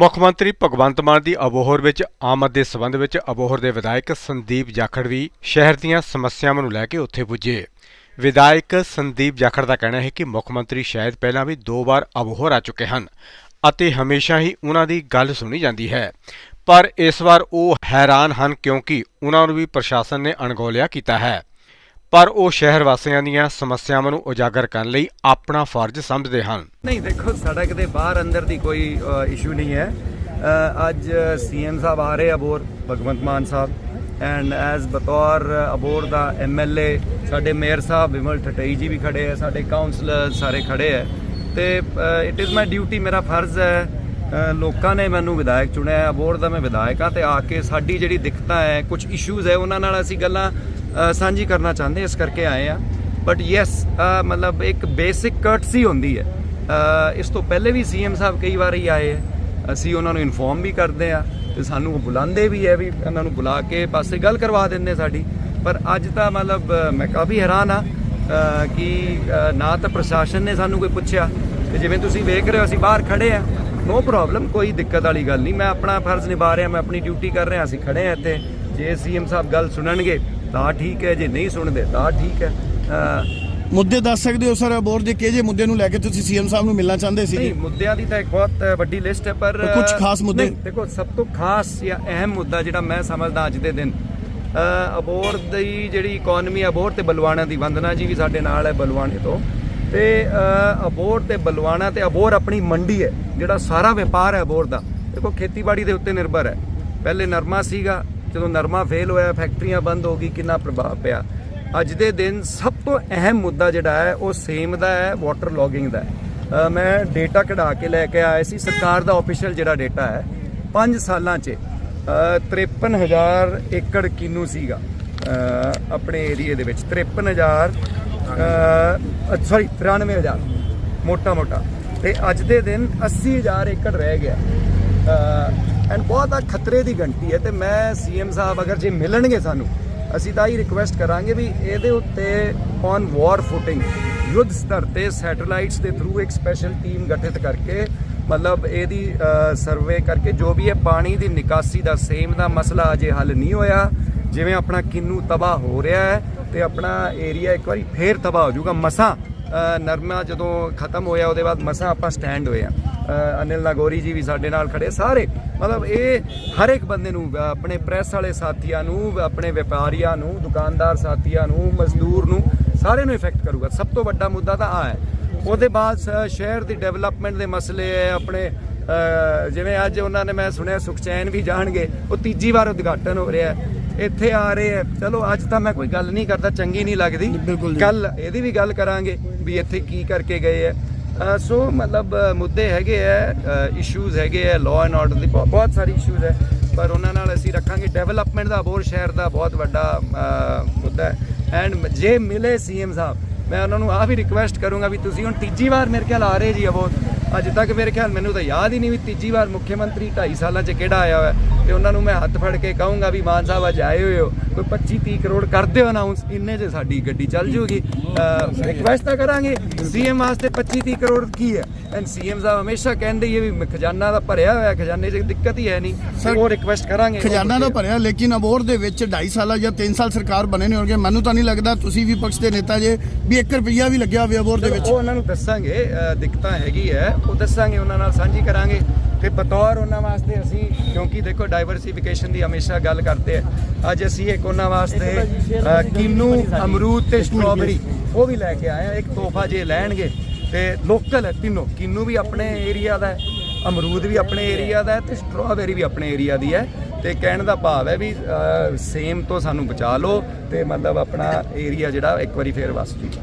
ਮੁੱਖ ਮੰਤਰੀ ਭਗਵੰਤ ਮਾਨ ਦੀ ਅਬੋਹਰ ਵਿੱਚ ਆਮਦ ਦੇ ਸਬੰਧ ਵਿੱਚ ਅਬੋਹਰ ਦੇ ਵਿਧਾਇਕ ਸੰਦੀਪ ਜਾਖੜ ਵੀ ਸ਼ਹਿਰ ਦੀਆਂ ਸਮੱਸਿਆਵਾਂ ਨੂੰ ਲੈ ਕੇ ਉੱਥੇ ਪੁੱਜੇ। ਵਿਧਾਇਕ ਸੰਦੀਪ ਜਾਖੜ ਦਾ ਕਹਿਣਾ ਹੈ ਕਿ ਮੁੱਖ ਮੰਤਰੀ ਸ਼ਾਇਦ ਪਹਿਲਾਂ ਵੀ ਦੋ ਵਾਰ ਅਬੋਹਰ ਆ ਚੁੱਕੇ ਹਨ ਅਤੇ ਹਮੇਸ਼ਾ ਹੀ ਉਹਨਾਂ ਦੀ ਗੱਲ ਸੁਣੀ ਜਾਂਦੀ ਹੈ। ਪਰ ਇਸ ਵਾਰ ਉਹ ਹੈਰਾਨ ਹਨ ਕਿਉਂਕਿ ਉਹਨਾਂ ਨੂੰ ਵੀ ਪ੍ਰਸ਼ਾਸਨ ਨੇ ਅਣਗੌਲਿਆ ਕੀਤਾ ਹੈ। ਪਰ ਉਹ ਸ਼ਹਿਰ ਵਾਸੀਆਂ ਦੀਆਂ ਸਮੱਸਿਆਵਾਂ ਨੂੰ ਉਜਾਗਰ ਕਰਨ ਲਈ ਆਪਣਾ ਫਰਜ਼ ਸਮਝਦੇ ਹਨ। ਨਹੀਂ ਦੇਖੋ ਸੜਕ ਦੇ ਬਾਹਰ ਅੰਦਰ ਦੀ ਕੋਈ ਇਸ਼ੂ ਨਹੀਂ ਹੈ। ਅ, ਅੱਜ ਸੀਐਮ ਸਾਹਿਬ ਆ ਰਹੇ ਅਬੋਰ ਭਗਵੰਤ ਮਾਨ ਸਾਹਿਬ। ਐਂਡ ਐਜ਼ ਬਤੌਰ ਅਬੋਰ ਦਾ ਐਮਐਲਏ ਸਾਡੇ ਮੇਅਰ ਸਾਹਿਬ ਵਿਮਲ ਠਟਈ ਜੀ ਵੀ ਖੜੇ ਹੈ ਸਾਡੇ ਕਾਉਂਸਲਰ ਸਾਰੇ ਖੜੇ ਹੈ ਤੇ ਇਟ ਇਜ਼ ਮਾਈ ਡਿਊਟੀ ਮੇਰਾ ਫਰਜ਼ ਹੈ ਲੋਕਾਂ ਨੇ ਮੈਨੂੰ ਵਿਧਾਇਕ ਚੁਣਿਆ ਹੈ ਅਬੋਰ ਦਾ ਮੈਂ ਵਿਧਾਇਕ ਹਾਂ ਤੇ ਆ ਕੇ ਸਾਡੀ ਜਿਹੜੀ ਦਿੱਕਤਾਂ ਹੈ ਕੁਝ ਇਸ਼ੂਜ਼ ਹੈ ਉਹਨਾਂ ਨਾਲ ਅਸੀਂ ਗੱਲਾਂ ਸਾਂਝੀ ਕਰਨਾ ਚਾਹੁੰਦੇ, ਇਸ ਕਰਕੇ ਆਏ ਆ। ਬਟ ਯੈਸ ਮਤਲਬ ਇੱਕ ਬੇਸਿਕ ਕਰਟਸੀ ਹੁੰਦੀ ਹੈ। ਇਸ ਤੋਂ ਪਹਿਲੇ ਵੀ ਸੀਐਮ ਸਾਹਿਬ ਕਈ ਵਾਰ ਹੀ ਆਏ ਅਸੀਂ ਉਹਨਾਂ ਨੂੰ ਇਨਫੋਰਮ ਵੀ ਕਰਦੇ ਆ ਤੇ ਸਾਨੂੰ ਉਹ ਬੁਲਾਉਂਦੇ ਵੀ ਹੈ ਵੀ ਇਹਨਾਂ ਨੂੰ ਬੁਲਾ ਕੇ ਪਾਸੇ ਗੱਲ ਕਰਵਾ ਦਿੰਦੇ ਸਾਡੀ। ਪਰ ਅੱਜ ਤਾਂ ਮਤਲਬ ਮੈਂ ਕਾਫੀ ਹੈਰਾਨ ਆ ਕਿ ਨਾ ਤਾਂ ਪ੍ਰਸ਼ਾਸਨ ਨੇ ਸਾਨੂੰ ਕੋਈ ਪੁੱਛਿਆ। ਤੇ ਜਿਵੇਂ ਤੁਸੀਂ ਵੇਖ ਰਹੇ ਹੋ, ਅਸੀਂ ਬਾਹਰ ਖੜੇ ਆ। ਨੋ ਪ੍ਰੋਬਲਮ ਕੋਈ ਦਿੱਕਤ ਵਾਲੀ ਗੱਲ ਨਹੀਂ। ਮੈਂ ਆਪਣਾ ਫਰਜ਼ ਨਿਭਾ ਰਿਹਾ, ਮੈਂ ਆਪਣੀ ਡਿਊਟੀ ਕਰ ਰਿਹਾ, ਅਸੀਂ ਖੜੇ ਆ ਇੱਥੇ। ਜੇ ਸੀਐਮ ਸਾਹਿਬ ਗੱਲ ਸੁਣਨਗੇ ਤਾਂ ਠੀਕ ਹੈ ਜੇ ਨਹੀਂ ਸੁਣਦੇ ਤਾਂ ਠੀਕ ਹੈ। ਮੁੱਦੇ ਦੱਸ ਸਕਦੇ ਹੋ ਸਰ ਅਬੋਰ ਦੇ ਕਿਹੜੇ ਮੁੱਦੇ ਨੂੰ ਲੈ ਕੇ ਤੁਸੀਂ ਸੀਐਮ ਸਾਹਿਬ ਨੂੰ ਮਿਲਣਾ ਚਾਹੁੰਦੇ ਸੀ ਨਹੀਂ ਮੁੱਦਿਆਂ ਦੀ ਤਾਂ ਇੱਕ ਬਹੁਤ ਵੱਡੀ ਲਿਸਟ ਹੈ ਪਰ ਕੁਛ ਖਾਸ ਮੁੱਦੇ? ਦੇਖੋ ਸਭ ਤੋਂ ਖਾਸ ਜਾਂ ਅਹਿਮ ਮੁੱਦਾ ਜਿਹੜਾ ਮੈਂ ਸਮਝਦਾ ਅੱਜ ਦੇ ਦਿਨ ਅਬੋਰ ਦੀ ਜਿਹੜੀ ਇਕਨੋਮੀ ਅਬੋਰ ਤੇ ਬਲਵਾਣਾ ਦੀ ਵੰਦਨਾ ਜੀ ਵੀ ਸਾਡੇ ਨਾਲ ਹੈ ਬਲਵਾਣੇ ਤੋਂ। ਤੇ ਅਬੋਰ ਤੇ ਬਲਵਾਣਾ ਤੇ ਅਬੋਰ ਆਪਣੀ ਮੰਡੀ ਹੈ ਜਿਹੜਾ ਸਾਰਾ ਵਪਾਰ ਹੈ ਅਬੋਰ ਦਾ। ਦੇਖੋ ਖੇਤੀਬਾੜੀ ਦੇ ਉੱਤੇ ਨਿਰਭਰ ਹੈ। ਪਹਿਲੇ ਨਰਮਾ ਸੀਗਾ ਜਦੋਂ ਨਰਮਾ ਫੇਲ ਹੋਇਆ ਫੈਕਟਰੀਆਂ ਬੰਦ ਹੋ ਗਈ ਕਿੰਨਾ ਪ੍ਰਭਾਵ ਪਿਆ। ਅੱਜ ਦੇ ਦਿਨ ਸਭ ਤੋਂ ਅਹਿਮ ਮੁੱਦਾ ਜਿਹੜਾ ਹੈ ਉਹ ਸੇਮ ਦਾ ਹੈ ਵਾਟਰ ਲੌਗਿੰਗ ਦਾ ਹੈ। ਮੈਂ ਡੇਟਾ ਕਢਾ ਕੇ ਲੈ ਕੇ ਆਇਆ ਸੀ ਸਰਕਾਰ ਦਾ ਆਫੀਸ਼ੀਅਲ ਜਿਹੜਾ ਡੇਟਾ ਹੈ 5 ਸਾਲਾਂ 'ਚ ਅ, 53000 ਏਕੜ ਕਿੰਨੂ ਸੀਗਾ ਆਪਣੇ ਏਰੀਏ ਦੇ ਵਿੱਚ। 53000 ਸੌਰੀ 93000 ਮੋਟਾ ਮੋਟਾ ਤੇ ਅੱਜ ਦੇ ਦਿਨ 80000 ਏਕੜ ਰਹਿ ਗਿਆ। ਐਂਡ ਬਹੁਤ ਆ ਖਤਰੇ ਦੀ ਘੰਟੀ ਹੈ ਤੇ ਮੈਂ ਸੀਐਮ ਸਾਹਿਬ ਅਗਰ ਜੇ ਮਿਲਣਗੇ ਸਾਨੂੰ, ਅਸੀਂ ਤਾਂ ਹੀ ਰਿਕੁਐਸਟ ਕਰਾਂਗੇ ਵੀ ਇਹਦੇ ਉੱਤੇ ਔਨ ਵਾਰ ਫੁਟਿੰਗ ਯੁੱਧ ਸਤਰ ਤੇ ਸੈਟੇਲਾਈਟਸ ਦੇ ਥਰੂ ਇੱਕ ਸਪੈਸ਼ਲ ਟੀਮ ਗਠਿਤ ਕਰਕੇ, ਮਤਲਬ ਇਹਦੀ ਸਰਵੇ ਕਰਕੇ ਜੋ ਵੀ ਹੈ ਪਾਣੀ ਦੀ ਨਿਕਾਸੀ ਦਾ ਸੇਮ ਦਾ ਮਸਲਾ ਅਜੇ ਹੱਲ ਨਹੀਂ ਹੋਇਆ, ਜਿਵੇਂ ਆਪਣਾ ਕਿੰਨੂ ਤਬਾਹ ਹੋ ਰਿਹਾ ਹੈ ਤੇ ਆਪਣਾ ਏਰੀਆ ਇੱਕ ਵਾਰੀ ਫੇਰ ਤਬਾਹ ਹੋ ਜਾਊਗਾ। ਮਸਾਂ ਨਰਮਾ ਜਦੋਂ ਖਤਮ ਹੋਇਆ, ਉਹਦੇ ਬਾਅਦ ਮਸਾਂ ਆਪਾਂ ਸਟੈਂਡ ਹੋਏ ਆ ਅਨਿਲ ਨਾਗੋਰੀ ਜੀ ਵੀ ਸਾਡੇ ਨਾਲ ਖੜੇ। ਸਾਰੇ ਮਤਲਬ ਇਹ ਹਰ ਇੱਕ ਬੰਦੇ ਨੂੰ ਆਪਣੇ ਪ੍ਰੈਸ ਵਾਲੇ ਸਾਥੀਆਂ ਨੂੰ ਆਪਣੇ ਵਪਾਰੀਆਂ ਨੂੰ ਦੁਕਾਨਦਾਰ ਸਾਥੀਆਂ ਨੂੰ ਮਜ਼ਦੂਰ ਨੂੰ ਸਾਰਿਆਂ ਨੂੰ ਇਫੈਕਟ ਕਰੂਗਾ। ਸਭ ਤੋਂ ਵੱਡਾ ਮੁੱਦਾ ਤਾਂ ਆ ਹੈ। ਉਹਦੇ ਬਾਅਦ ਸ਼ਹਿਰ ਦੀ ਡਿਵੈਲਪਮੈਂਟ ਦੇ ਮਸਲੇ ਹੈ ਆਪਣੇ ਜਿਵੇਂ ਅੱਜ ਉਹਨਾਂ ਨੇ ਮੈਂ ਸੁਣਿਆ ਸੁਖਚੈਨ ਵੀ ਜਾਣਗੇ ਉਹ ਤੀਜੀ ਵਾਰ ਉਦਘਾਟਨ ਹੋ ਰਿਹਾ ਹੈ। ਇੱਥੇ ਆ ਰਹੇ ਹੈ। ਚਲੋ ਅੱਜ ਤਾਂ ਮੈਂ ਕੋਈ ਗੱਲ ਨਹੀਂ ਕਰਦਾ ਚੰਗੀ ਨਹੀਂ ਲੱਗਦੀ। ਕੱਲ ਇਹਦੀ ਵੀ ਗੱਲ ਕਰਾਂਗੇ ਵੀ ਇੱਥੇ ਕੀ ਕਰਕੇ ਗਏ ਹੈ। ਸੋ ਮਤਲਬ ਮੁੱਦੇ ਹੈਗੇ ਹੈ ਇਸ਼ੂਜ਼ ਹੈਗੇ ਹੈ ਲਾਅ ਐਂਡ ਆਰਡਰ ਦੀ ਬਹੁ- ਬਹੁਤ ਸਾਰੀ ਇਸ਼ੂਜ਼ ਹੈ ਪਰ ਉਹਨਾਂ ਨਾਲ ਅਸੀਂ ਰੱਖਾਂਗੇ। ਡਿਵੈਲਪਮੈਂਟ ਦਾ ਬੋਰ ਸ਼ਹਿਰ ਦਾ ਬਹੁਤ ਵੱਡਾ ਮੁੱਦਾ ਹੈ। ਐਂਡ ਜੇ ਮਿਲੇ ਸੀਐਮ ਸਾਹਿਬ, ਮੈਂ ਉਹਨਾਂ ਨੂੰ ਆ ਵੀ ਰਿਕੁਐਸਟ ਕਰੂੰਗਾ ਵੀ ਤੁਸੀਂ ਹੁਣ ਤੀਜੀ ਵਾਰ ਮੇਰੇ ਖਿਆਲ ਆ ਰਹੇ ਜੀ ਅਬੋਧ। ਅੱਜ ਤੱਕ ਮੇਰੇ ਖਿਆਲ ਮੈਨੂੰ ਤਾਂ ਯਾਦ ਹੀ ਨਹੀਂ ਵੀ ਤੀਜੀ ਵਾਰ ਮੁੱਖ ਮੰਤਰੀ 2.5 ਸਾਲਾਂ 'ਚ ਕਿਹੜਾ ਆਇਆ ਹੋਇਆ। ਤੇ ਉਹਨਾਂ ਨੂੰ ਮੈਂ ਹੱਥ ਫੜ ਕੇ ਕਹੂੰਗਾ ਵੀ ਮਾਨ ਸਾਹਿਬ ਅੱਜ ਆਏ ਹੋਏ ਹੋ। ਕੋਈ 25 30 ਕਰੋੜ ਕਰ ਦਿਓ ਅਨਾਉਂਸ ਇੰਨੇ 'ਚ ਸਾਡੀ ਗੱਡੀ ਚੱਲ ਜੂਗੀ। ਰਿਕੁਐਸਟ ਤਾਂ ਕਰਾਂਗੇ। ਸੀਐਮ ਵਾਸਤੇ 25 30 ਕਰੋੜ ਕੀ ਹੈ? ਐਂਡ ਸੀਐਮ ਸਾਹਿਬ ਹਮੇਸ਼ਾ ਕਹਿੰਦੇ ਹੀ ਹੈ ਵੀ ਖਜ਼ਾਨਾ ਦਾ ਭਰਿਆ ਹੋਇਆ ਖਜ਼ਾਨੇ 'ਚ ਦਿੱਕਤ ਹੀ ਹੈ ਨਹੀਂ। ਉਹ ਰਿਕੁਐਸਟ ਕਰਾਂਗੇ। ਖਜ਼ਾਨਾ ਤਾਂ ਭਰਿਆ ਲੇਕਿਨ ਅਬੋਰ ਦੇ ਵਿੱਚ 2.5 ਸਾਲਾਂ ਜਾਂ 3 ਸਾਲ ਸਰਕਾਰ ਬਣੇ ਨਹੀਂ ਹੋਣਗੇ। ਮੈਨੂੰ ਤਾਂ ਨਹੀਂ ਲੱਗਦਾ ਤੁਸੀਂ ਵੀ ਪਕਸ਼ ਦੇ ਨੇਤਾ ਜੇ ਵੀ 1 ਰੁਪਈਆ ਵੀ ਲੱਗਿਆ ਹੋਵੇ ਅਬੋਰ ਦੇ ਵਿੱਚ। ਉਹ ਉਹਨਾਂ ਨੂੰ ਦੱਸਾਂਗੇ। ਦਿੱਕਤਾਂ ਹੈਗੀ ਹੈ। ਉਹ ਦੱਸਾਂਗੇ ਉਹਨਾਂ ਨਾਲ ਸਾਂਝੀ ਕਰਾਂਗੇ। ਤੇ ਬਤੌਰ ਉਹਨਾਂ ਵਾਸਤੇ ਅਸੀਂ ਕਿਉਂਕਿ ਦੇਖੋ ਡਾਈਵਰਸਿਫਿਕੇਸ਼ਨ ਦੀ ਹਮੇਸ਼ਾ ਗੱਲ ਕਰਦੇ ਆ। ਅੱਜ ਅਸੀਂ ਇੱਕ ਉਹਨਾਂ ਵਾਸਤੇ ਕਿੰਨੂ ਅਮਰੂਦ ਤੇ ਸਟ੍ਰਾਬੇਰੀ ਉਹ ਵੀ ਲੈ ਕੇ ਆਏ ਆ। ਇੱਕ ਤੋਹਫਾ ਜੇ ਲੈਣਗੇ ਤੇ ਲੋਕਲ ਹੈ ਤਿੰਨੋਂ। ਕਿੰਨੂ ਵੀ ਆਪਣੇ ਏਰੀਆ ਦਾ ਅਮਰੂਦ ਵੀ ਆਪਣੇ ਏਰੀਆ ਦਾ ਤੇ ਸਟ੍ਰਾਬੇਰੀ ਵੀ ਆਪਣੇ ਏਰੀਆ ਦੀ ਹੈ। ਤੇ ਕਹਿਣ ਦਾ ਭਾਵ ਹੈ ਵੀ ਸੇਮ ਤੋਂ ਸਾਨੂੰ ਬਚਾ ਲਓ ਤੇ ਮਤਲਬ ਆਪਣਾ ਏਰੀਆ ਜਿਹੜਾ ਇੱਕ ਵਾਰੀ ਫੇਰ ਵਸ ਜੂਗਾ